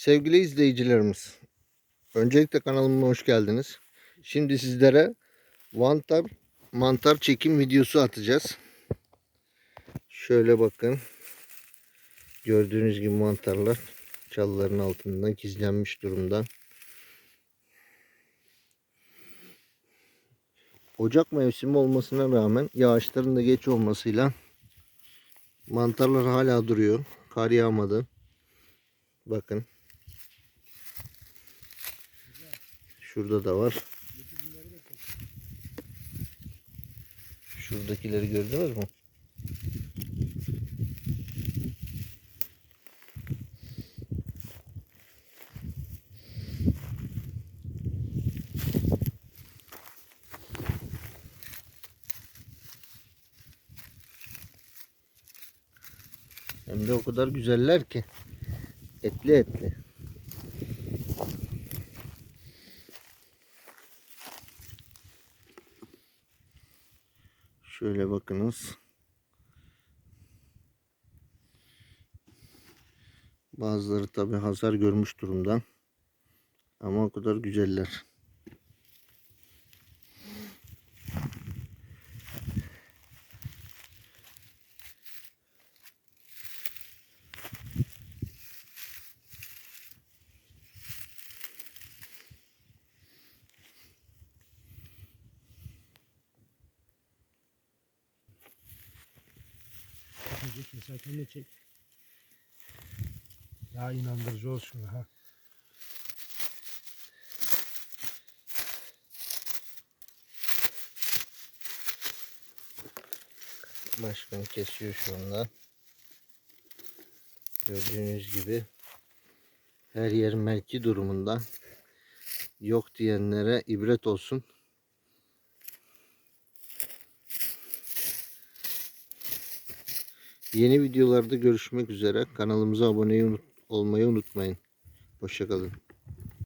Sevgili izleyicilerimiz, öncelikle kanalıma hoş geldiniz. Şimdi sizlere mantar mantar çekim videosu atacağız. Şöyle bakın. Gördüğünüz gibi mantarlar çalıların altından gizlenmiş durumda. Ocak mevsimi olmasına rağmen yağışların da geç olmasıyla mantarlar hala duruyor. Kar yağmadı. Bakın. Şurada da var. Şuradakileri gördünüz mü? Hem de o kadar güzeller ki. Etli etli. Şöyle bakınız. Bazıları tabi hasar görmüş durumda. Ama o kadar güzeller. Çek de çek. Daha inandırıcı olsun ha. Başkan kesiyor şu anda. Gördüğünüz gibi her yer melki durumunda. Yok diyenlere ibret olsun. Yeni videolarda görüşmek üzere. Kanalımıza abone olmayı unutmayın. Hoşçakalın.